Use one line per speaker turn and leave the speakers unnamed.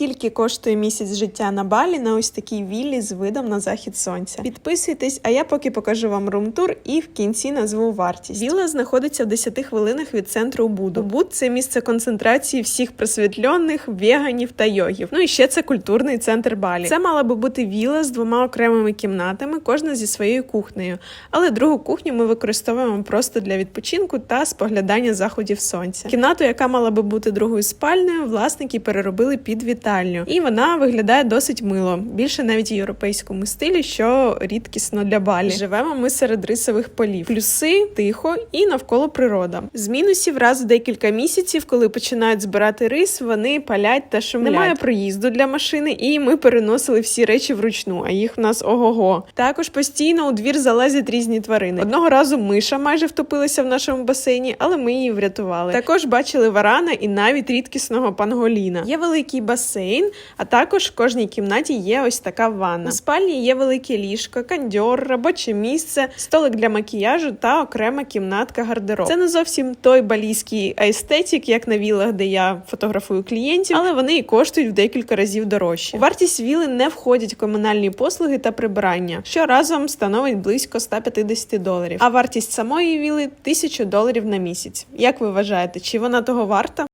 скільки коштує місяць життя на Балі на ось такій віллі з видом на захід сонця. Підписуйтесь, а я поки покажу вам румтур і в кінці назву вартість. Вілла знаходиться в 10 хвилинах від центру Убуду. Убуд це місце концентрації всіх просвітлених, веганів та йогів. Ну і ще це культурний центр Балі. Це мала би бути вілла з двома окремими кімнатами, кожна зі своєю кухнею. Але другу кухню ми використовуємо просто для відпочинку та споглядання заходів сонця. Кімнату, яка мала би бути другою спальнею, власники переробили під вітальню, і вона виглядає досить мило, більше навіть в європейському стилі, що рідкісно для Балі. Живемо ми серед рисових полів. Плюси тихо і навколо природа. З мінусів раз в декілька місяців, коли починають збирати рис, вони палять та шумлять. Немає проїзду для машини, і ми переносили всі речі вручну, а їх в нас ого-го. Також постійно у двір залазять різні тварини. Одного разу миша майже втопилася в нашому басейні, але ми її врятували. Також бачили варана і навіть рідкісного панголіна. Є великий басейн, а також в кожній кімнаті є ось така ванна. У спальні є велике ліжко, кандьор, робоче місце, столик для макіяжу та окрема кімнатка гардероб. Це не зовсім той балійський естетик, як на вілах, де я фотографую клієнтів, але вони і коштують в декілька разів дорожче. У вартість віли не входять комунальні послуги та прибирання, що разом становить близько 150 доларів. А вартість самої віли 1000 доларів на місяць. Як ви вважаєте, чи вона того варта?